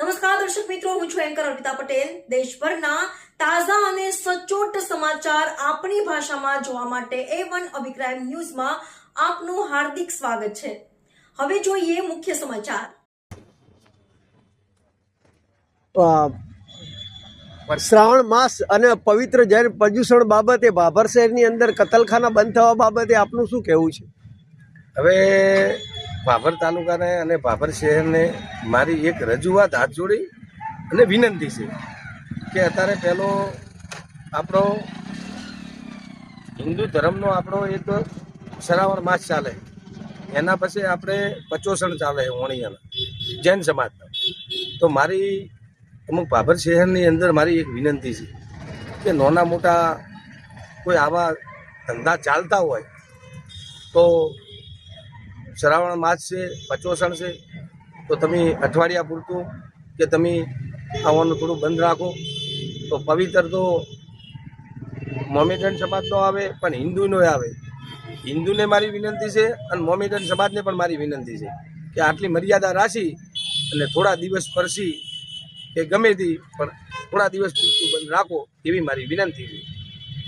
નમસ્કાર દર્શક મિત્રો હું છું એન્કર અર્પિતા પટેલ. દેશભરના તાજા અને સચોટ સમાચાર આપણી ભાષામાં જોવા માટે એ વન અભિપ્રાય ન્યૂઝમાં આપનું હાર્દિક સ્વાગત છે. હવે જોઈએ મુખ્ય સમાચાર. અ, શ્રાવણ માસ અને પવિત્ર જૈન પ્રદૂષણ બાબતે ભાભર શહેરની અંદર કતલખાના બંધ થવા બાબતે આપનું શું કહેવું છે? હવે ભાભર તાલુકાને અને ભાભર શહેરને મારી એક રજૂઆત હાથ જોડી અને વિનંતી છે કે અત્યારે પહેલો આપણો હિન્દુ ધર્મનો આપણો એક શ્રાવણ માસ ચાલે. એના પછી આપણે પચોસણ ચાલે વણિયાના જૈન સમાજના. તો મારી અમુક ભાભર શહેરની અંદર મારી એક વિનંતી છે કે નાના મોટા કોઈ આવા ધંધા ચાલતા હોય તો શ્રાવણ માસ છે, પચોસણ છે, તો તમે અઠવાડિયા પૂરતું કે તમે આવવાનું થોડું બંધ રાખો. તો પવિત્ર તો મોમેડન સમાજનો આવે, પણ હિન્દુનો આવે. હિન્દુને મારી વિનંતી છે અને મોમેડન સમાજને પણ મારી વિનંતી છે કે આટલી મર્યાદા રાખી અને થોડા દિવસ પરસી કે ગમે તે, પણ થોડા દિવસ પૂરતું બંધ રાખો એવી મારી વિનંતી છે.